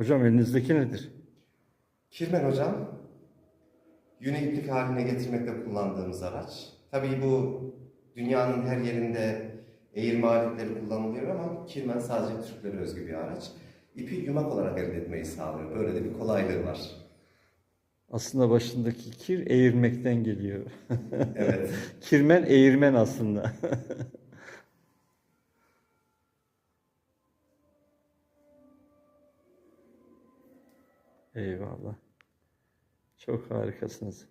Hocam elinizdeki nedir? Kirmen hocam, yünü iplik haline getirmekte kullandığımız araç. Tabii bu dünyanın her yerinde eğirme aletleri kullanılıyor ama kirmen sadece Türklere özgü bir araç. İpi yumak olarak elde etmeyi sağlıyor. Böyle de bir kolaylığı var. Aslında başındaki kir eğirmekten geliyor. Evet. Kirmen eğirmen aslında. Eyvallah. Çok harikasınız.